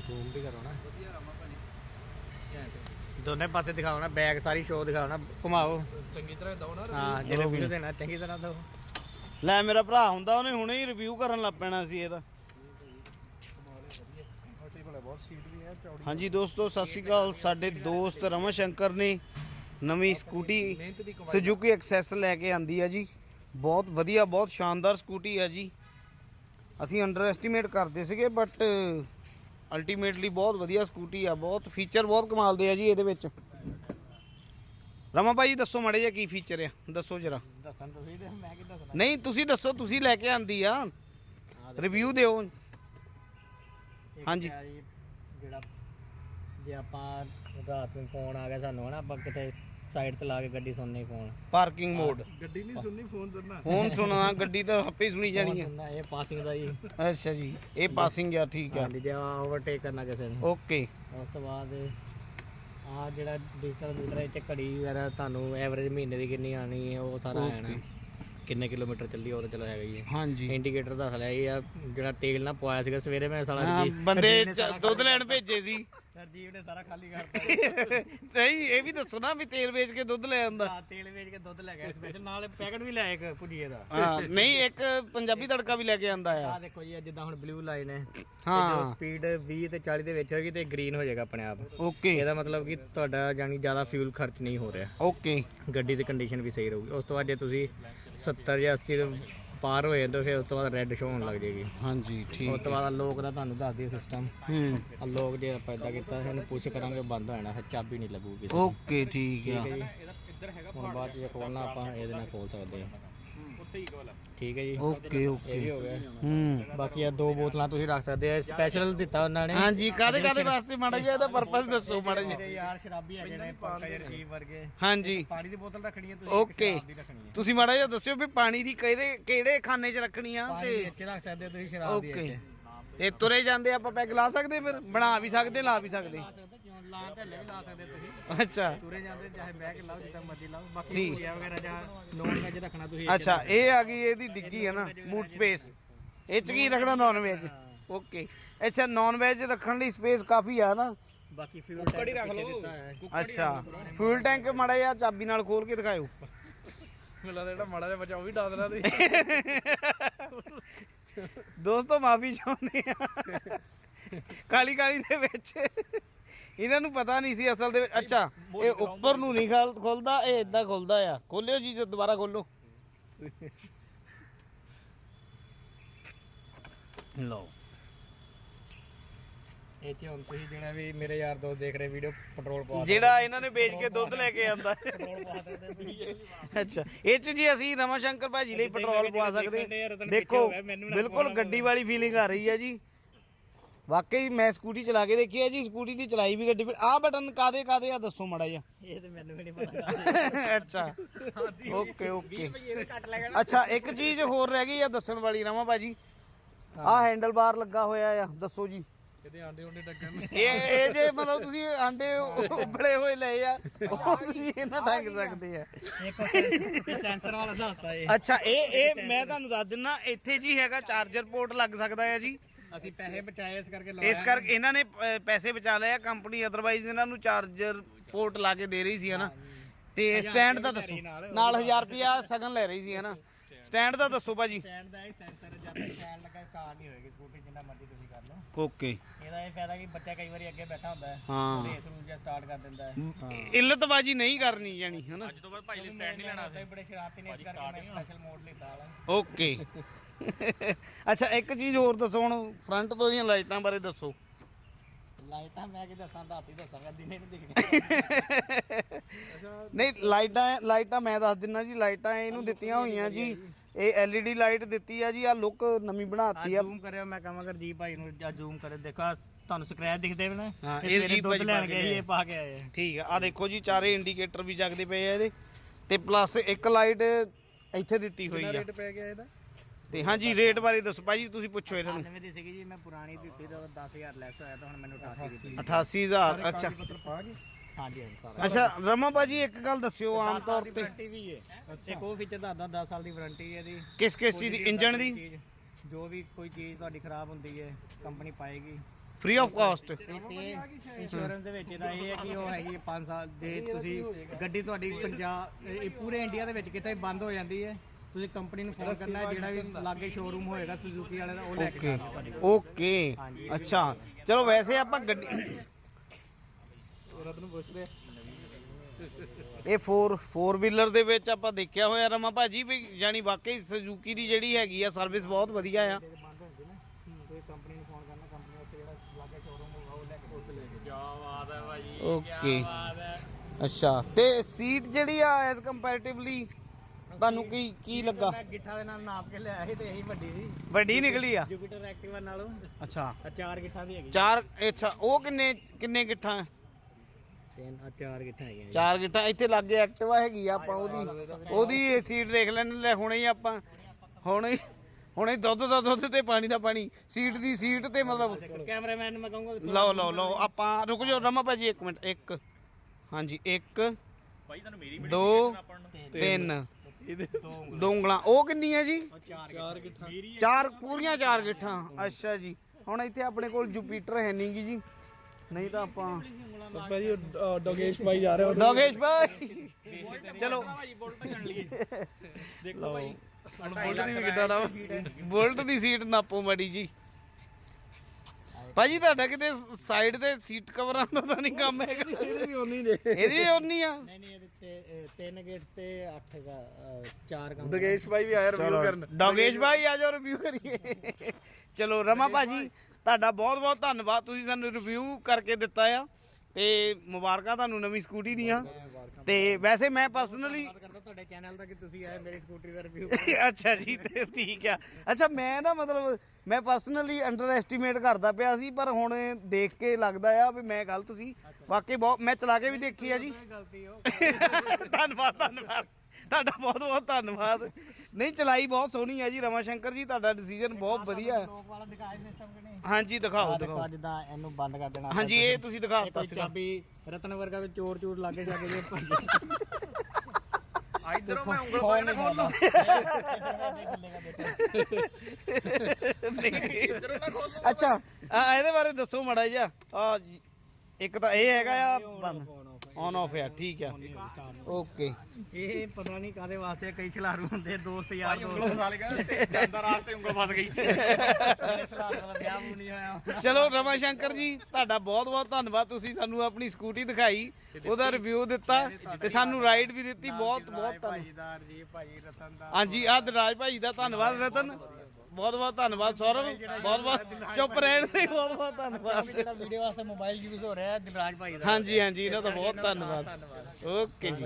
Zoom ਵੀ ਕਰੋ ਨਾ। ਵਧੀਆ ਰਾਮਾ ਭਾਜੀ। ਘੈਂਟ। ਦੋਨੇ ਪਾਸੇ ਦਿਖਾਓ ਨਾ ਬੈਗ ਸਾਰੀ ਸ਼ੋਅ ਦਿਖਾਓ ਨਾ ਘੁਮਾਓ। ਚੰਗੀ ਤਰ੍ਹਾਂ ਦਓ ਨਾ ਹਾਂ ਜਿਹੜੇ ਵੀਡੀਓ ਦੇਣਾ ਚੰਗੀ ਤਰ੍ਹਾਂ ਦਿਓ ਲੈ ਮੇਰਾ ਭਰਾ ਹੁੰਦਾ ਉਹਨੇ ਹੁਣੇ ਹੀ ਰਿਵਿਊ ਕਰਨ ਲੱਗ ਪੈਣਾ ਸੀ ਇਹਦਾ। ਕੰਫਰਟੇਬਲ ਹੈ ਬਹੁਤ ਸੀਟ ਵੀ ਹੈ ਚੌੜੀ ਹਾਂਜੀ ਦੋਸਤੋ ਸਤਿ ਸ਼੍ਰੀ ਅਕਾਲ। ਸਾਡੇ ਦੋਸਤ ਰਮਨ ਸ਼ੰਕਰ ਨੇ ਨਵੀਂ ਸਕੂਟੀ ਮਿਹਨਤ ਦੀ ਕਮਾਈ ਸੁਜ਼ੂਕੀ ਐਕਸੈਸ ਲੈ ਕੇ ਆਂਦੀ ਹੈ ਜੀ। ਬਹੁਤ ਵਧੀਆ ਬਹੁਤ ਸ਼ਾਨਦਾਰ ਸਕੂਟੀ ਹੈ ਜੀ। ਅਸੀਂ ਅੰਡਰ ਐਸਟੀਮੇਟ ਕਰਦੇ ਸੀਗੇ ਬਟ ਅਲਟੀਮੇਟਲੀ ਬਹੁਤ ਵਧੀਆ ਸਕੂਟੀ ਆ ਬਹੁਤ ਫੀਚਰ ਬਹੁਤ ਕਮਾਲ ਦੇ ਆ ਜੀ ਇਹਦੇ ਵਿੱਚ। ਰਮਾ ਭਾਈ ਦੱਸੋ ਮੜੇ ਜਿਹਾ ਕੀ ਫੀਚਰ ਆ? ਦੱਸੋ ਜਰਾ। ਦੱਸਣ ਤੁਸੀਂ ਤੇ ਮੈਂ ਕੀ ਦੱਸਣਾ? ਨਹੀਂ ਤੁਸੀਂ ਦੱਸੋ ਤੁਸੀਂ ਲੈ ਕੇ ਆਂਦੀ ਆ। ਰਿਵਿਊ ਦਿਓ। ਹਾਂਜੀ। ਜਿਹੜਾ ਜੇ ਆਪਾਂ ਰਾਤ ਨੂੰ ਫੋਨ ਆ ਗਿਆ ਸਾਨੂੰ ਹਨਾ ਆਪਾਂ ਕਿਤੇ ਸਾਈਡ ਤੇ ਲਾ ਕੇ ਗੱਡੀ ਸੁਣਨੀ ਫੋਨ। ਪਾਰਕਿੰਗ ਮੋਡ ਗੱਡੀ ਨਹੀਂ ਸੁਣਨੀ ਫੋਨ ਕਰਨਾ ਫੋਨ ਸੁਣਾ ਗੱਡੀ ਤਾਂ ਆਪੇ ਹੀ ਸੁਣੀ ਜਾਣੀ ਹੈ ਸੁਣਨਾ ਇਹ ਪਾਸਿੰਗ ਦਾ ਜੀ ਅੱਛਾ ਜੀ ਇਹ ਪਾਸਿੰਗ ਆ ਠੀਕ ਆ। ਹਾਂਜੀ ਜੇ ਓਵਰਟੇਕ ਕਰਨਾ ਕਿਸੇ ਨੂੰ। ਓਕੇ ਉਸ ਤੋਂ ਬਾਅਦ ਆ ਜਿਹੜਾ ਡਿਜੀਟਲ ਮੀਟਰ ਚ ਘੜੀ ਵਗੈਰਾ ਤੁਹਾਨੂੰ ਐਵਰੇਜ ਮਹੀਨੇ ਦੀ ਕਿੰਨੀ ਆਣੀ ਹੈ ਉਹ ਸਾਰਾ ਆਣਾ Okay. ਕਿੰਨੇ ਕਿਲੋਮੀਟਰ ਚੱਲੀ ਉਹ ਤਾਂ ਚਲੋ ਹੈਗਾ ਹੀ ਹੈ। ਹਾਂਜੀ। ਇੰਡੀਕੇਟਰ ਦੱਸ ਲਿਆ ਇਹ ਆ ਜਿਹੜਾ ਤੇਲ ਨਾ ਪਵਾਇਆ ਸੀਗਾ ਸਵੇਰੇ ਮੈਂ ਸਾਲਾ ਹਾਂ ਜੀ। ਬੰਦੇ ਚ- ਦੁੱਧ ਲੈਣ ਭੇਜੇ ਸੀ। ਸਰਜੀਵ ਨੇ ਸਾਰਾ ਖਾਲੀ ਕਰਤਾ ਨਹੀਂ ਇਹ ਵੀ ਦੱਸੋ ਨਾ ਵੀ ਤੇਲ ਵੇਚ ਕੇ ਦੁੱਧ ਲੈ ਆਂਦਾ ਹਾਂ ਤੇਲ ਵੇਚ ਕੇ ਦੁੱਧ ਲੈ ਗਿਆ ਸਪੈਸ਼ਲ ਨਾਲ ਪੈਕਟ ਵੀ ਲਿਆ ਇੱਕ ਭੁਜੀਏ ਦਾ। ਹਾਂ ਨਹੀਂ ਇੱਕ ਪੰਜਾਬੀ ਤੜਕਾ ਵੀ ਲੈ ਕੇ ਆਂਦਾ ਆ। ਆ ਦੇਖੋ ਜੀ ਜਿੱਦਾਂ ਹੁਣ ਬਲੂ ਲਾਈਨ ਹੈ। ਹਾਂ। ਸਪੀਡ 20 ਤੇ 40 ਦੇ ਵਿੱਚ ਹੋਏਗੀ ਤੇ ਗ੍ਰੀਨ ਹੋ ਜਾਏਗਾ ਆਪਣੇ ਆਪ। ਓਕੇ ਇਹਦਾ ਮਤਲਬ ਕਿ ਤੁਹਾਡਾ ਜਾਨੀ ਜ਼ਿਆਦਾ ਫਿਊਲ ਖਰਚ ਨਹੀਂ ਹੋ ਰਿਹਾ। ਓਕੇ ਗੱਡੀ ਦੀ ਕੰਡੀਸ਼ਨ ਵੀ ਸਹੀ ਰਹੂਗੀ। ਉਸ ਤੋਂ ਬਾਅਦ ਜੇ ਤੁਸੀਂ 70 ਜਾਂ 80 ਦੇ ਪਾਰ ਹੋ ਜਾਂਦੇ ਫਿਰ ਉਸ ਤੋਂ ਬਾਅਦ ਰੈੱਡ ਸ਼ੋ ਹੋਣ ਲੱਗ ਜਾਏਗੀ। ਹਾਂਜੀ ਉਸ ਠੀਕ ਤੋਂ ਬਾਅਦ ਲੋਕ ਦਾ ਤੁਹਾਨੂੰ ਦੱਸ ਦਈਏ ਸਿਸਟਮ ਹੂੰ। ਆ ਲੋਕ ਜੇ ਆਪਾਂ ਇਦਾਂ ਕੀਤਾ ਇਹਨੂੰ ਪੁਸ਼ ਕਰਾਂਗੇ ਬੰਦ ਹੋ ਜਾਣਾ ਫਿਰ ਚਾਬੀ ਨਹੀਂ ਲੱਗੂਗੀ ਕਿਸੇ। ਓਕੇ ਠੀਕ ਆ ਹੈ ਜੀ। ਹੁਣ ਬਾਅਦ ਚ ਜੇ ਖੋਲਣਾ ਆਪਾਂ ਇਹਦੇ ਨਾਲ ਖੋਲ ਸਕਦੇ ਹਾਂ। ਕੋਲ ਠੀਕ ਹੈ ਜੀ। ਓਕੇ ਇਹ ਵੀ ਓਕੇ ਹੋ ਗਿਆ। ਹੂੰ। ਬਾਕੀ ਆ ਦੋ ਬੋਤਲਾਂ ਤੁਸੀਂ ਰੱਖ ਸਕਦੇ ਆ। ਸਪੈਸ਼ਲ ਦਿੱਤਾ ਉਹਨਾਂ ਨੇ। ਹਾਂਜੀ ਕਾਦੇ ਕਾਦੇ ਵਾਸਤੇ ਮਾੜਾ ਜਿਹਾ ਇਹਦਾ ਪਰਪਸ ਦੱਸੋ ਮਾੜਾ ਜਿਹਾ। ਮੇਰੇ ਯਾਰ ਸ਼ਰਾਬੀ ਹੈਗੇ ਨੇ ਪੰਕਜ ਰਜੀਵ ਵਰਗੇ। ਹਾਂਜੀ। ਪਾਣੀ ਦੀ ਬੋਤਲ ਰੱਖਣੀ ਹੈ ਤੁਸੀਂ ਓਕੇ। ਸ਼ਰਾਬ ਦੀ ਰੱਖਣੀ ਹੈ। ਤੁਸੀਂ ਮਾੜਾ ਜਿਹਾ ਦੱਸਿਓ ਵੀ ਪਾਣੀ ਦੀ ਕਿਹੜੇ ਕਿਹੜੇ ਖਾਨੇ 'ਚ ਰੱਖਣੀ ਆ ਪਾਣੀ ਤੇ ਵਿੱਚ ਰੱਖ ਸਕਦੇ ਹੋ ਤੁਸੀਂ ਸ਼ਰਾਬ ਦੀ ਓਕੇ। ਇਹ ਤੁਰੇ ਜਾਂਦੇ ਆਪਾਂ ਪੈਗ ਲਾ ਸਕਦੇ ਫਿਰ? ਬਣਾ ਵੀ ਸਕਦੇ ਲਾ ਵੀ ਸਕਦੇ। ਲਾ ਸਕਦੇ ਕਿਉਂ? ਲਾ ਢੱਲੇ ਵੀ ਲਾ ਸਕਦੇ ਤੁਸੀਂ। ਅੱਛਾ। ਤੁਰੇ ਜਾਂਦੇ ਚਾਹੇ ਬਹਿ ਕੇ ਲਾਓ ਜਿੱਦਾਂ ਮਰਜ਼ੀ ਲਾਓ। ਬਾਕੀ ਠੀਕ। ਕੁੜੀਆਂ ਵਗੈਰਾ ਜਾਂ ਨੋਨ ਵੈਜ ਰੱਖਣਾ ਤੁਸੀਂ ਅੱਛਾ ਇਹ ਆ ਗਈ ਇਹਦੀ ਡਿੱਗੀ ਹੈ ਨਾ ਮੂਡ ਸਪੇਸ। ਇਹ ਚ ਕੀ ਰੱਖਣਾ ਨਾਨ ਵੈਜ? ਓਕੇ। ਅੱਛਾ ਨਾਨ ਵੈਜ ਰੱਖਣ ਲਈ ਸਪੇਸ ਕਾਫੀ ਆ ਨਾ। ਬਾਕੀ ਫਿਊਲ ਟੈਂਕ ਰੱਖ ਲਓ। ਅੱਛਾ। ਫਿਊਲ ਟੈਂਕ ਮਾੜਾ ਜਿਹਾ ਚਾਬੀ ਨਾਲ ਖੋਲ ਕੇ ਦਿਖਾਇਓ। ਮੈਨੂੰ ਲੱਗਦਾ ਜਿਹੜਾ ਮਾੜਾ ਜਿਹਾ ਬੱਚਾ ਉਹ ਵੀ ਡਾਦ ਦੇਣਾ ਤੇ ਦੋਸਤੋ ਮਾਫੀ ਚਾਹੁੰਦੇ ਆ। ਕਾਲੀ ਕਾਲੀ ਦੇ ਵਿੱਚ। ਇਹਨਾਂ ਨੂੰ ਪਤਾ ਨਹੀਂ ਸੀ ਅਸਲ ਦੇ ਵਿੱਚ। ਅੱਛਾ ਇਹ ਉੱਪਰ ਨੂੰ ਨਹੀਂ ਖਲ- ਖੁੱਲਦਾ ਇਹ ਇਦਾਂ ਖੁੱਲਦਾ ਆ। ਖੋਲਿਓ ਜੀ ਜਦ ਦੁਬਾਰਾ ਖੋਲੋ। ਲਓ। ਇਹ ਹੁਣ ਤੁਸੀਂ ਜਿਹੜਾ ਵੀ ਮੇਰੇ ਯਾਰ ਦੋਸਤ ਦੇਖ ਰਹੇ ਵੀਡੀਓ ਪੈਟਰੋਲ ਪਵਾ ਜਿਹੜਾ ਇਹਨਾਂ ਨੇ ਵੇਚ ਕੇ ਦੁੱਧ ਲੈ ਕੇ ਆਂਦਾ। ਪੈਟਰੋਲ ਪਵਾ ਸਕਦੇ ਤੁਸੀਂ ਅੱਛਾ ਇਹ ਚ ਜੀ ਅਸੀਂ ਰਮਾ ਸ਼ੰਕਰ ਭਾਜੀ ਲਈ ਪੈਟਰੋਲ ਪਵਾ ਸਕਦੇ। ਦੇਖੋ ਬਿਲਕੁਲ ਗੱਡੀ ਵਾਲੀ ਫੀਲਿੰਗ ਆ ਰਹੀ ਹੈ ਜੀ। ਵਾਕਈ ਮੈਂ ਸਕੂਟੀ ਚਲਾ ਕੇ ਦੇਖੀ ਹੈ ਜੀ ਸਕੂਟੀ ਦੀ ਚਲਾਈ ਵੀ ਗੱਡੀ ਆਹ ਬਟਨ ਕਾਦੇ ਕਾਦੇ ਆ ਦੱਸੋ ਮੜਾ ਜਿਹਾ। ਇਹ ਤੇ ਮੈਨੂੰ ਵੀ ਨਹੀਂ ਪਤਾ ਅੱਛਾ। Okay okay. ਅੱਛਾ ਇੱਕ ਚੀਜ਼ ਹੋਰ ਰਹਿ ਗਈ ਆ ਦੱਸਣ ਵਾਲੀ ਰਮਾ ਭਾਜੀ। ਆਹ ਹੈਂਡਲ ਬਾਰ ਲੱਗਾ ਹੋਇਆ ਆ ਦੱਸੋ ਜੀ। ਕਿਤੇ ਆਂਡੇ ਉਂਡੇ ਡੱਗਣ ਇਹ ਇਹ ਜੇ ਮਤਲਬ ਤੁਸੀਂ ਆਂਡੇ ਉਬਲੇ ਹੋਏ ਲਏ ਆ ਉਹ ਤੁਸੀਂ ਇਹਨਾਂ ਟੰਗ ਸਕਦੇ ਆ। ਇੱਕ ਸੈਂਸਰ ਵਾਲਾ ਦੱਸਤਾ ਇਹ। ਅੱਛਾ ਇਹ ਇਹ ਮੈਂ ਤੁਹਾਨੂੰ ਦੱਸ ਦਿੰਨਾ ਇੱਥੇ ਜੀ ਹੈਗਾ ਚਾਰਜਰ ਪੋਰਟ ਲੱਗ ਸਕਦਾ ਹੈ ਜੀ। ਅਸੀਂ ਪੈਸੇ ਬਚਾਏ ਇਸ ਕਰਕੇ ਇਸ ਕਰਕੇ ਇਹਨਾਂ ਨੇ ਪੈਸੇ ਬਚਾ ਲਏ ਆ ਕੰਪਨੀ ਅਦਰਵਾਈਜ਼ ਇਹਨਾਂ ਨੂੰ ਚਾਰਜਰ ਪੋਰਟ ਲਾ ਕੇ ਦੇ ਰਹੀ ਸੀ ਹਨਾ। ਤੇ ਸਟੈਂਡ ਦਾ ਦੱਸੋ। ਨਾਲ। 1000 ਰੁਪਿਆ ਸਗਨ ਲੈ ਰਹੀ ਸੀ ਹਨਾ। ਸਟੈਂਡ ਦਾ ਦੱਸੋ ਭਾਜੀ। ਸਟੈਂਡ ਦਾ ਇੱਕ ਸੈਂਸਰ ਜਦ ਤੱਕ ਸਟੈਂਡ ਲੱਗਾ ਸਟਾਰਟ ਨਹੀਂ ਹੋਏਗੀ। ਸਕੂਟੀ ਜਿੰਨਾ ਮਰਜ਼ੀ ਤੁਸੀਂ ਕਰ ਲਓ। ਓਕੇ ਇਹਦਾ ਇਹ ਫਾਇਦਾ ਕਿ ਬੱਚਾ ਕਈ ਵਾਰੀ ਅੱਗੇ ਬੈਠਾ ਹੁੰਦਾ ਹੈ। ਹਾਂ। ਰੇਸ ਰੂਸ ਜਿਹਾ ਸਟਾਰਟ ਕਰ ਦਿੰਦਾ ਹੈ। ਇਲਤਬਾਜੀ ਨਹੀਂ ਕਰਨੀ ਜਾਨੀ ਹਨਾ? ਤੋਂ ਬਾਅਦ ਭਾਈ ਲਈ ਸਟੈਂਡ ਨਹੀਂ ਲੈਣਾ ਸੀ ਬੜੇ ਸ਼ਰਾਰਤੀ ਨੇ ਇਸ ਕਰਕੇ ਮੈਂ ਸਪੈਸ਼ਲ ਮੋਡ ਲਿੱਤਾ ਵਾਲਾ। ਓਕੇ ਅੱਛਾ ਇੱਕ ਚੀਜ਼ ਹੋਰ ਦੱਸੋ ਹੁਣ ਫਰੰਟ ਤੋਂ ਦੀਆਂ ਲਾਈਟਾਂ ਬਾਰੇ ਦੱਸੋ। ਲਾਈਟਾਂ ਮੈਂ ਕਿ ਦੱਸਾਂ ਰਾਤੀ ਦੱਸਾਂਗਾ ਦਿਨੇ ਨਹੀਂ ਦਿਖਣੀ ਨਹੀਂ ਲਾਈਟਾਂ ਲਾਈਟਾਂ ਮੈਂ ਦੱਸ ਦਿੰਨਾ ਜੀ ਲਾਈਟਾਂ ਇਹਨੂੰ ਦਿੱਤੀਆਂ ਹੋਈਆਂ ਜੀ। ਇਹ LED ਲਾਈਟ ਦਿੱਤੀ ਆ ਜੀ ਆ ਲੁੱਕ ਨਵੀਂ ਬਣਾਤੀ ਆ। ਜ਼ੂਮ ਕਰਿਓ ਮੈਂ ਕਹਾਂਗਾ ਜੀ ਭਾਈ ਨੂੰ ਜਾਂ ਜ਼ੂਮ ਕਰੇ। ਦੇਖੋ ਆਹ ਤੁਹਾਨੂੰ ਸਕ੍ਰੈਚ ਦਿਖਦੇ ਵੀ ਨਾ ਹਾਂ, ਇਹ ਜੀ ਦੁੱਧ ਲੈਣ ਗਏ ਇਹ ਪਾ ਕੇ ਆਏ ਆ। ਠੀਕ ਆ ਆ ਦੇਖੋ ਜੀ ਚਾਰੇ ਇੰਡੀਕੇਟਰ ਵੀ ਜਗਦੇ ਪਏ ਆ ਇਹਦੇ। ਤੇ ਪਲੱਸ ਇੱਕ ਲਾਈਟ ਇੱਥੇ ਦਿੱਤੀ ਹੋਈ ਆ। ਰੇਟ ਪੈ ਗਿਆ ਇਹਦਾ? ਤੇ ਹਾਂਜੀ ਰੇਟ ਬਾਰੇ ਦੱਸੋ। ਭਾਜੀ ਤੁਸੀਂ ਪੁੱਛੋ ਇਹਨਾਂ ਨੂੰ। 98 ਦੀ ਸੀਗੀ ਜੀ ਮੈਂ ਪੁਰਾਣੀ ਦਿੱਤੀ ਤਾਂ 10000 ਲੈਸ ਹੋਇਆ ਤਾਂ ਹੁਣ ਮੈਨੂੰ 88 ਦਿੱਤੀ 88000 ਅੱਛਾ। ਪਾ ਗਏ? ਹਾਂਜੀ ਹਾਂਜੀ ਸਾਰਾ। ਅੱਛਾ ਰਮਾ ਭਾਜੀ ਇੱਕ ਗੱਲ ਦੱਸਿਓ ਆਮ ਤੌਰ ਤੇ। ਵਾਰੰਟੀ ਵੀ ਹੈ। ਇੱਕ ਉਹ ਫੀਚਰ ਦੱਸਦਾ 10 ਸਾਲ ਦੀ ਵਾਰੰਟੀ ਹੈ ਇਹਦੀ। ਕਿਸ ਕਿਸ ਚੀਜ਼ ਦੀ? ਇੰਜਨ ਦੀ? ਜੋ ਵੀ ਕੋਈ ਚੀਜ਼ ਤੁਹਾਡੀ ਖਰਾਬ ਹੁੰਦੀ ਹੈ ਕੰਪਨੀ ਪਾਏਗੀ। ਫ੍ਰੀ ਆਫ ਕਾਸਟ ਇੰਸ਼ੋਰੈਂਸ ਦੇ ਵਿੱਚ ਇਹਦਾ ਇਹ ਹੈ ਕਿ ਉਹ ਹੈਗੀ 5 ਸਾਲ ਜੇ ਤੁਸੀਂ ਗੱਡੀ ਤੁਹਾਡੀ ਪੰਜਾਬ ਇਹ ਪੂਰੇ ਇੰਡੀਆ ਦੇ ਵਿੱਚ ਕਿਤੇ ਬੰਦ ਹੋ ਜਾਂਦੀ ਹੈ ਤੁਸੀਂ ਕੰਪਨੀ ਨੂੰ ਫੋਨ ਕਰਨਾ ਹੈ ਜਿਹੜਾ ਵੀ ਲਾਗੇ ਸ਼ੋਰੂਮ ਹੋਏਗਾ ਸੁਜ਼ੂਕੀ ਵਾਲੇ ਦਾ ਉਹ ਲੈ ਕੇ ਓਕੇ ਜਾਣਾ ਤੁਹਾਡੇ ਓਕੇ ਅੱਛਾ। ਚਲੋ ਵੈਸੇ ਆਪਾਂ ਗੱਡੀ ਰਤਨ ਨੂੰ ਪੁੱਛਦੇ ਇਹ 4 4 ਵੀਲਰ ਦੇ ਵਿੱਚ ਆਪਾਂ ਦੇਖਿਆ ਹੋਇਆ ਰਮਾ ਭਾਜੀ ਵੀ ਯਾਨੀ ਵਾਕਈ ਸੁਜ਼ੂਕੀ ਦੀ ਜਿਹੜੀ ਹੈਗੀ ਆ ਸਰਵਿਸ ਬਹੁਤ ਵਧੀਆ ਆ। ਬੰਦ ਹੁੰਦੀ ਨਾ ਤੁਸੀਂ ਕੰਪਨੀ ਨੂੰ ਫੋਨ ਕਰਨਾ ਕੰਪਨੀ ਉੱਥੇ ਜਿਹੜਾ ਲਾਗੇ ਸ਼ੋਰੂਮ ਹੋਊਗਾ ਉਹ ਲੈ ਕੇ ਉੱਥੇ ਲੈ ਕੇ ਕੀ ਬਾਤ ਹੈ ਭਾਜੀ ਓਕੇ ਅੱਛਾ। ਤੇ ਸੀਟ ਜਿਹੜੀ ਆ ਐਸ ਕੰਪੈਰੀਟਿਵਲੀ ਤੁਹਾਨੂੰ ਕੀ ਕੀ ਲੱਗਾ? ਮੈਂ ਗਿੱਠਾ ਦੇ ਨਾਲ ਨਾਪ ਕੇ ਲਿਆਇਆ ਸੀ ਤੇ ਇਹੀ ਵੱਡੀ ਸੀ। ਵੱਡੀ ਨਿਕਲੀ ਆ? ਜੁਪੀਟਰ ਐਕਟਿਵਾ ਨਾਲੋਂ। ਅੱਛਾ। ਆ ਚਾਰ ਗਿੱਠਾਂ ਦੀ ਹੈਗੀ। ਚਾਰ ਅੱਛਾ ਉਹ ਕਿੰਨੇ ਕਿੰਨੇ ਗਿੱਠਾਂ? ਤਿੰਨ ਆ ਚਾਰ ਗਿੱਠਾਂ ਹੈਗੀਆਂ ਚਾਰ ਗਿੱਟਾਂ ਇੱਥੇ ਲੱਗੇ ਐਕਟਿਵਾ ਹੈਗੀ ਆ ਆਪਾਂ ਉਹਦੀ। ਉਹਦੀ ਸੀਟ ਦੇਖ ਲੈਣੇ ਲੈ ਹੁਣੇ ਹੀ ਆਪਾਂ ਹੁਣੇ ਹੀ ਹੁਣੇ ਦੁੱਧ ਦਾ ਦੁੱਧ ਤੇ ਪਾਣੀ ਦਾ ਪਾਣੀ। ਸੀਟ ਦੀ ਸੀਟ ਤੇ ਮਤਲਬ ਕੈਮਰਾਮੈਨ ਨੂੰ ਮੈਂ ਕਹੂੰਗਾ ਲਓ ਲਓ ਲਓ ਆਪਾਂ ਰੁਕ ਜਾਓ ਰਮਾ ਭਾਜੀ ਇੱਕ ਮਿੰਟ ਇੱਕ। ਹਾਂਜੀ ਇੱਕ। ਭਾਈ ਤੁਹਾਨੂੰ ਮੇਰੀ ਦੋ ਤਿੰਨ। ਇਹਦੇ ਦੋ ਉਂਗਲਾਂ। ਉਹ ਕਿੰਨੀਆਂ ਜੀ? ਚਾਰ ਗਿੱਠਾਂ। ਚਾਰ ਪੂਰੀਆਂ ਚਾਰ ਗਿੱਠਾਂ। ਅੱਛਾ ਜੀ। ਹੁਣ ਇੱਥੇ ਆਪਣੇ ਕੋਲ ਜੁਪੀਟਰ ਹੈ ਨਹੀਂ ਗੀ ਜੀ। ਨਹੀਂ ਤਾਂ ਆਪਾਂ ਭਾਜੀ ਡੋਗੇਸ਼ ਭਾਈ ਜਾ ਰਹੇ ਡੋਗੇਸ਼ ਭਾਈ ਚਲੋ। ਦੇਖੋ ਭਾਈ। ਬੁਲਟ ਦੀ ਵੀ ਕਿੱਡਾ ਨਾ ਬੁਲਟ ਦੀ ਸੀਟ ਨਾਪੋ ਮੜੀ ਜੀ। ਭਾਜੀ ਤੁਹਾਡਾ ਕਿਤੇ ਸਾਈਡ ਤੇ ਸੀਟ ਕਵਰਾਂ ਦਾ ਤਾਂ ਨਹੀਂ ਕੰਮ ਹੈਗਾ। ਇਹਦੇ ਵੀ ਉਨੀ ਨੇ। ਇਹਦੀ ਵੀ ਉਨੀ ਆ। ਨਹੀਂ ਨਹੀਂ ਇਹਦੇ ਤੇ ਤਿੰਨ ਗੇਟ ਤੇ 8 ਦਾ ਅ, ਚਾਰ ਕੰਮ ਡੋਗੇਸ਼ ਭਾਈ ਵੀ ਆਇਆ ਰਿਵਿਊ ਕਰਨ। ਡੋਗੇਸ਼ ਭਾਈ ਆ ਜਾਓ ਰਿਵਿਊ ਕਰੀਏ। ਚਲੋ ਰਮਾ ਭਾਜੀ ਤੁਹਾਡਾ ਬਹੁਤ ਬਹੁਤ ਧੰਨਵਾਦ। ਤੁਸੀਂ ਸਾਨੂੰ ਰਿਵਿਊ ਕਰਕੇ ਦਿੱਤਾ ਆ। ਤੇ ਮੁਬਾਰਕਾਂ ਤੁਹਾਨੂੰ ਨਵੀਂ ਸਕੂਟੀ ਦੀਆਂ। ਤੇ ਵੈਸੇ ਮੈਂ ਪਰਸਨਲੀ ਕਰਦਾ ਤੁਹਾਡੇ ਚੈਨਲ ਦਾ ਕਿ ਤੁਸੀਂ ਆਏ ਮੇਰੀ ਸਕੂਟਰੀ ਦਾ ਰਿਵਿਊ ਅੱਛਾ ਜੀ ਤੇ ਠੀਕ ਆ। ਅੱਛਾ ਮੈਂ ਨਾ ਮਤਲਬ ਮੈਂ ਪਰਸਨਲੀ ਅੰਡਰ ਐਸਟੀਮੇਟ ਕਰਦਾ ਪਿਆ ਸੀ ਪਰ ਹੁਣ ਦੇਖ ਕੇ ਲੱਗਦਾ ਆ ਵੀ ਮੈਂ ਗਲਤ ਸੀ। ਵਾਕਈ ਬਹੁਤ ਮੈਂ ਚਲਾ ਕੇ ਵੀ ਦੇਖੀ ਆ ਜੀ। ਗਲਤੀ ਹੋ ਧੰਨਵਾਦ ਧੰਨਵਾਦ। ਤੁਹਾਡਾ ਬਹੁਤ ਬਹੁਤ ਧੰਨਵਾਦ। ਨਹੀਂ ਚਲਾਈ ਬਹੁਤ ਸੋਹਣੀ ਹੈ ਜੀ ਰਮਾ ਸ਼ੰਕਰ ਜੀ ਤੁਹਾਡਾ ਡਿਸੀਜਨ ਬਹੁਤ ਵਧੀਆ ਹੈ। ਲੋਕ ਵਾਲਾ ਦਿਖਾਏ ਸਿਸਟਮ ਕਿ ਨਹੀਂ ਹਾਂਜੀ ਦਿਖਾਓ ਦੇਖੋ ਦਿਖਾਓ। ਅੱਜ ਦਾ ਇਹਨੂੰ ਬੰਦ ਕਰ ਦੇਣਾ। ਹਾਂਜੀ ਇਹ ਤੁਸੀਂ ਦਿਖਾ ਇਹ ਦਿੱਤਾ ਕੋਈ ਸੀ ਚਾਬੀ ਰਤਨ ਵਰਗਾ ਵੀ ਚੋਰ ਚੋਰ ਲਾਗੇ ਜੇ ਭੱਜ ਇਧਰੋਂ ਮੈਂ ਉਂਗਲ ਪਾ ਕੇ ਨਾ ਖੋਲ ਲਵਾਂ ਅੱਛਾ ਆ, ਇਹਦੇ ਬਾਰੇ ਦੱਸੋ ਮੜਾ ਜਿਹਾ। ਆ ਇੱਕ ਤਾਂ ਇਹ ਹੈਗਾ ਆ ਬੰਦ। ਔਨ ਆਫ ਆ ਠੀਕ ਆ। ਓਕੇ ਇਹ ਪਤਾ ਨਹੀਂ ਕਾਦੇ ਵਾਸਤੇ ਕਈ ਛਲਾਰੂ ਹੁੰਦੇ ਦੋਸਤ ਯਾਰ ਦੋਸਤ। ਫਸਾ ਲੇਗਾ ਤੇ ਜਾਂਦਾ ਰਾਤ ਤੇ ਉਂਗਲ ਫਸ ਗਈ। ਛਲਾਰੂ ਦਾ ਵਿਆਹ ਵੀ ਨਹੀਂ ਹੋਇਆ ਚਲੋ ਰਮਾ ਸ਼ੰਕਰ ਜੀ ਤੁਹਾਡਾ ਬਹੁਤ ਬਹੁਤ ਧੰਨਵਾਦ। ਤੁਸੀਂ ਸਾਨੂੰ ਆਪਣੀ ਸਕੂਟੀ ਦਿਖਾਈ ਉਹਦਾ ਰਿਵਿਊ ਦਿੱਤਾ ਤੇ ਸਾਨੂੰ ਰਾਈਡ ਵੀ ਦਿੱਤੀ। ਬਹੁਤ ਬਹੁਤ ਧੰਨਵਾਦ ਭਾਈਦਾਰ ਜੀ ਭਾਈ ਰਤਨ ਦਾ। ਹਾਂਜੀ ਆ ਦਰਾਜ ਭਾਈ ਦਾ ਧੰਨਵਾਦ ਰਤਨ। ਬਹੁਤ ਬਹੁਤ ਧੰਨਵਾਦ ਸੌਰਵ ਬਹੁਤ ਬਹੁਤ ਚੁੱਪ ਰਹਿਣ ਲਈ ਬਹੁਤ ਬਹੁਤ ਧੰਨਵਾਦ। ਜਿਹੜਾ ਵੀਡੀਓ ਵਾਸਤੇ ਮੋਬਾਈਲ ਯੂਜ਼ ਹੋ ਰਿਹਾ ਹੈ ਦਿਲਰਾਜ ਭਾਈ ਦਾ। ਹਾਂਜੀ ਹਾਂਜੀ ਇਹਨਾਂ ਦਾ ਬਹੁਤ ਧੰਨਵਾਦ। ਓਕੇ ਜੀ।